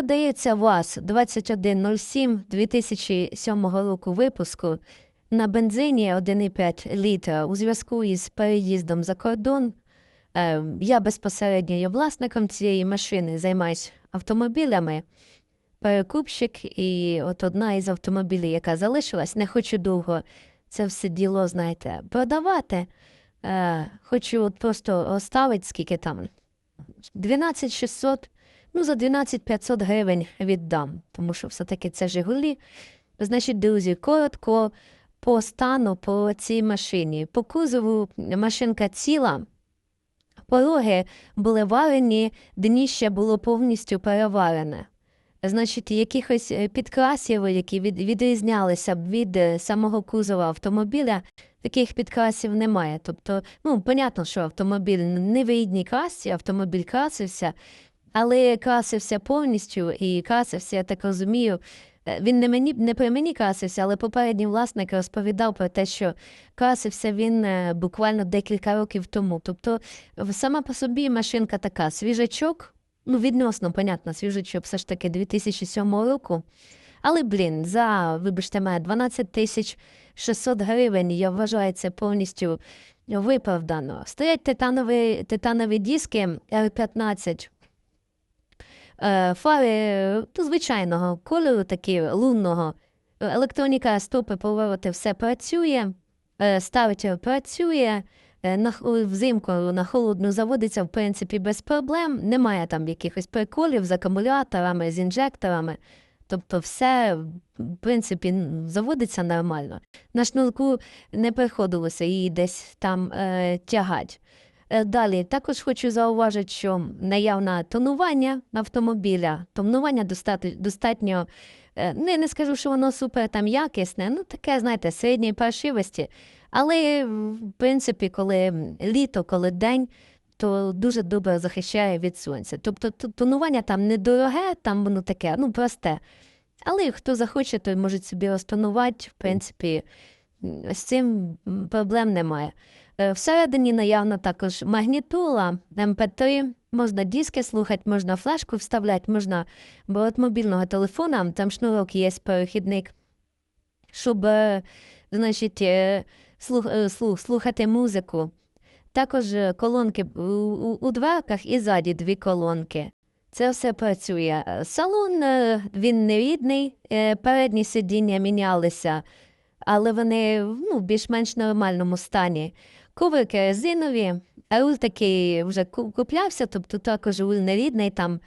Передається ВАЗ 2107 2007 року випуску на бензині 1,5 літра у зв'язку із переїздом за кордон. Е, Я безпосередньо є власником цієї машини, займаюсь автомобілями. Перекупщик, і от одна із автомобілів, яка залишилась, не хочу довго це все діло, знаєте, продавати. Е, хочу от просто оставити, скільки там 12 600, ну за 12 500 гривень віддам, тому що все-таки це Жигулі. Значить, друзі, коротко по стану по цій машині. По кузову машинка ціла. Пороги були варені, дніще було повністю переварене. Значить, якихось е, підкрасів, які від, відрізнялися б від е, самого кузова автомобіля, таких підкрасів немає. Тобто, ну, понятно, що автомобіль не в рідній красці, автомобіль красився, але красився повністю і красився, я так розумію. е, Він не мені не при мені красився, але попередній власник розповідав про те, що красився він е, буквально декілька років тому. Тобто, сама по собі машинка така, свіжачок, ну, відносно, понятно, свіжачок все ж таки 2007 року. Але, блін, за, вибачте мене, 12 тисяч 600 гривень, я вважаю, це повністю виправдано. Стоять титанові, титанові диски R15, е, фари ну, звичайного кольору, такі лунного. Електроніка, стопи, повороти, все працює, е, стартер працює, е, на, взимку на холодну заводиться, в принципі, без проблем. Немає там якихось приколів з акумуляторами, з інжекторами. Тобто все, в принципі, заводиться нормально. На шнурку не приходилося її десь там е, тягати. Е, Далі також хочу зауважити, що наявне тонування автомобіля, тонування достатньо, е, не, не скажу, що воно супер там якісне, ну таке, знаєте, середньої паршивості. Але, в принципі, коли літо, коли день, то дуже добре захищає від сонця. Тобто тонування там недороге, там воно таке, ну просте. Але хто захоче, той може собі розтонувати, в принципі, з цим проблем немає. Е, Всередині наявно також магнітола, МП3, можна диски слухати, можна флешку вставляти, можна бо від мобільного телефона, там шнурок є перехідник, щоб е, значить, е, слух, слух, слухати музику. Також колонки у, дверках і ззаді дві колонки. Це все працює. Салон він не рідний, передні сидіння мінялися, але вони ну, в більш-менш нормальному стані. Коврики резинові, а руль такий вже куплявся, тобто також руль не рідний, там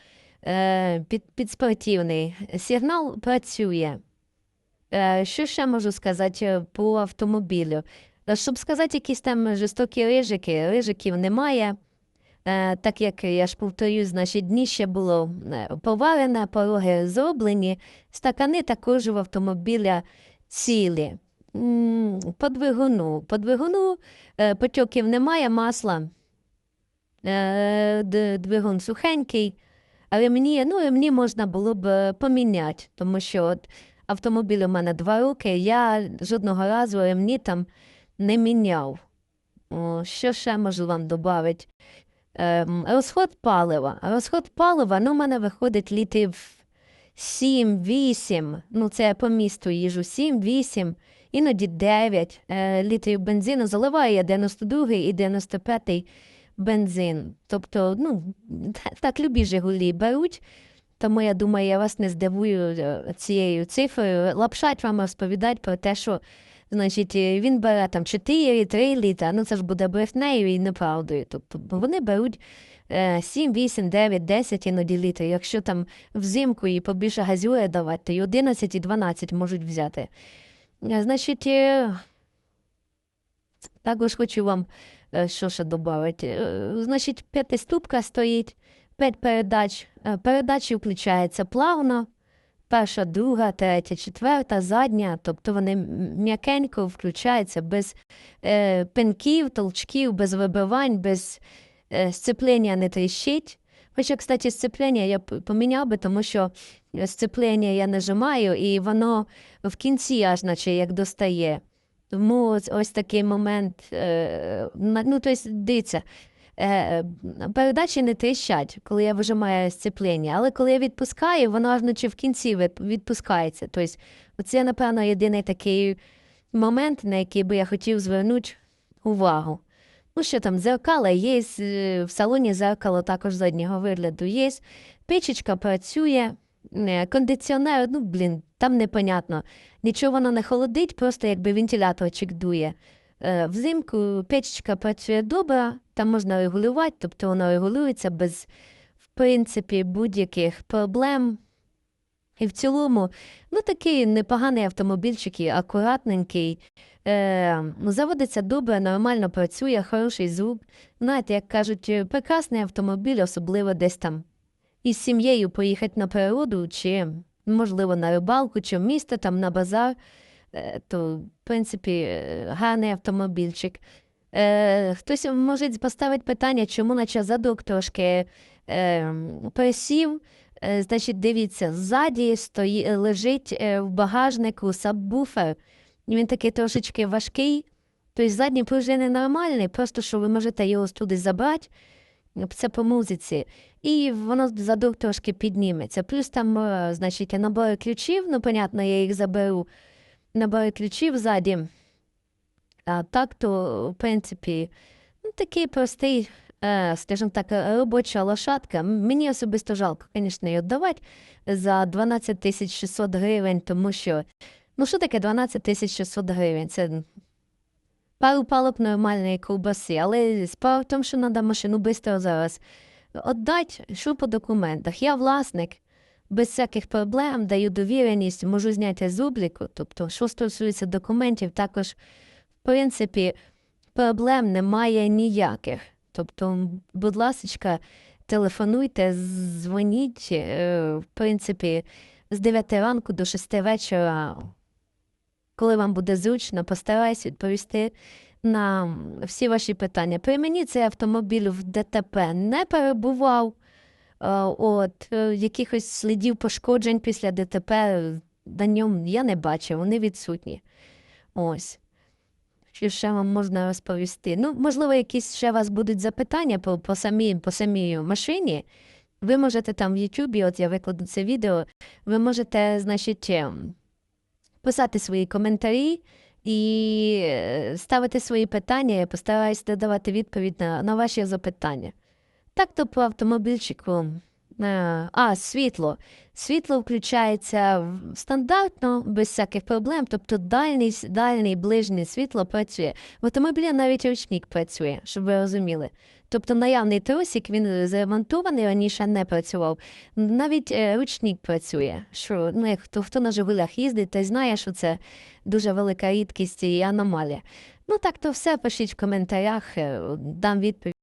е, під, підспортивний. Сигнал працює. Е, що ще можу сказати е, по автомобілю? Щоб сказати якісь там жорстокі рижики, рижиків немає. Так як я ж повторюю, значить, дніще було е, поварене, пороги зроблені, стакани також в автомобіля цілі. По двигуну. По двигуну е, немає, масла. Е, Двигун сухенький. А ремні, ну, ремні можна було б е, поміняти, тому що от автомобіль у мене два роки, я жодного разу ремні там не міняв. О, що ще можу вам додати? Ем, розход палива. Розход палива, ну, у мене виходить літрів 7-8, ну це по місту їжу, 7-8, іноді 9 е, літрів бензину заливає 92-й і 95 бензин. Тобто, ну, так любі Жигулі беруть, тому я думаю, я вас не здивую е, цією цифрою. Лапшать вам розповідати про те, що значить, е, він бере там 4-3 літра, ну це ж буде брехнею і неправдою. Тобто вони беруть е, 7, 8, 9, 10 іноді літрів. Якщо там взимку і побільше газює давати, то й 11 і 12 можуть взяти. Е, Значить, е, також хочу вам що ще додати. Значить, п'ятиступка стоїть, п'ять передач. Передачі включаються плавно. Перша, друга, третя, четверта, задня, тобто вони м'якенько включаються без е, пинків, толчків, без вибивань, без е, сцеплення не тріщить. Хоча, кстати, сцеплення я поміняв би, тому що е, сцеплення я нажимаю, і воно в кінці аж наче як достає. Тому ось, такий момент. Е, ну, тобто, дивіться, передачі не тріщать, коли я вижимаю сцеплення, але коли я відпускаю, воно аж в кінці відпускається. Тобто, це, напевно, єдиний такий момент, на який би я хотів звернути увагу. Ну, що там, зеркала є, е, в салоні зеркало також заднього вигляду є, печечка працює, е, кондиціонер, ну, блін, там непонятно. Нічого воно не холодить, просто якби вентиляторчик дує. Е, Взимку печечка працює добре, там можна регулювати, тобто воно регулюється без, в принципі, будь-яких проблем. І в цілому, ну такий непоганий автомобільчик, і акуратненький. Е, заводиться добре, нормально працює, хороший звук. Знаєте, як кажуть, прекрасний автомобіль, особливо десь там із сім'єю поїхати на природу, чи, можливо, на рибалку, чи в місто, там на базар. Е, то, в принципі, е, гарний автомобільчик. Е, хтось може поставити питання, чому наче задок трошки е, пересів. Е, значить, дивіться, ззаді стої, лежить е, в багажнику сабвуфер. І Він такий трошечки важкий. Тобто задні пружини нормальні, просто що ви можете його туди забрати. Це по музиці. І воно задок трошки підніметься. Плюс там, значить, набори ключів, ну, понятно, я їх заберу. Набори ключів ззаді. А так, то, в принципі, ну, такий простий, е, скажімо так, робоча лошадка. Мені особисто жалко, звісно, її віддавати за 12 тисяч 600 гривень, тому що, ну що таке 12 тисяч 600 гривень? Це пару палок нормальної ковбаси, але справа в тому, що треба машину швидко зараз віддати, що по документах. Я власник, без всяких проблем, даю довіреність, можу зняти з обліку. Тобто, що стосується документів, також, в принципі, проблем немає ніяких. Тобто, будь ласка, телефонуйте, дзвоніть, е, в принципі, з 9 ранку до 6 вечора, коли вам буде зручно, постараюсь відповісти на всі ваші питання. При мені цей автомобіль в ДТП не перебував. Е, От, е, якихось слідів пошкоджень після ДТП на ньому я не бачив, вони відсутні. Ось. Що ще вам можна розповісти? Ну, можливо, якісь ще у вас будуть запитання по, по, самій, по самій машині. Ви можете там в Ютубі, от я викладу це відео, ви можете, значить, ем, писати свої коментарі і е, ставити свої питання. Я постараюсь додавати відповідь на, на ваші запитання. Так то по автомобільчику. е, А, світло. Світло включається стандартно, без всяких проблем, тобто дальній, с- дальній ближнє світло працює. В автомобілі навіть ручник працює, щоб ви розуміли. Тобто наявний тросик, він заремонтований, раніше не працював. Навіть е, ручник працює. Що, ну, як хто, хто на Жигулях їздить, той знає, що це дуже велика рідкість і аномалія. Ну так то все, пишіть в коментарях, е, дам відповідь.